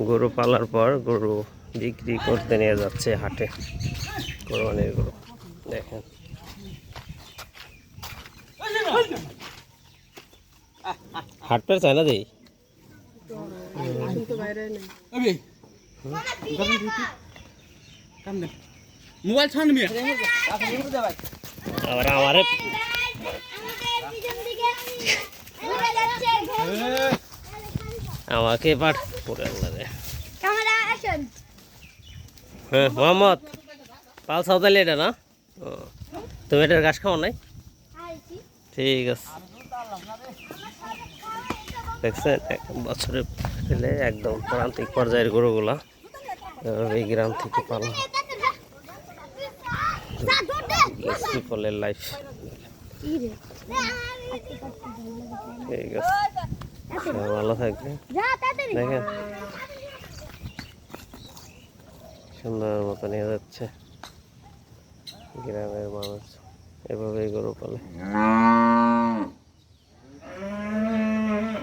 গরু পালার পর গরু বিক্রি করতে নিয়ে যাচ্ছে হাটে। কোরবানির গরু দেখেন। হাট পের চায় না দিই? মোবাইল ছাড় আবার আমারে আমাকে পাঠ করে আল্লাহ হ্যাঁ মোহাম্মদ পাল সাঁওতালি এটা না? ও তুমি এটার ঘাস খাও নাই? ঠিক আছে। দেখছেন এক বছরে পেলে একদম প্রান্তিক পর্যায়ের গরুগুলা এই গ্রাম থেকে পালা ফলের লাইফ ঠিক আছে। সবাই ভালো থাকবে দেখেন। সুন্দর মতো নিয়ে যাচ্ছে। গ্রামের মানুষ। এভাবেই গরু পালে।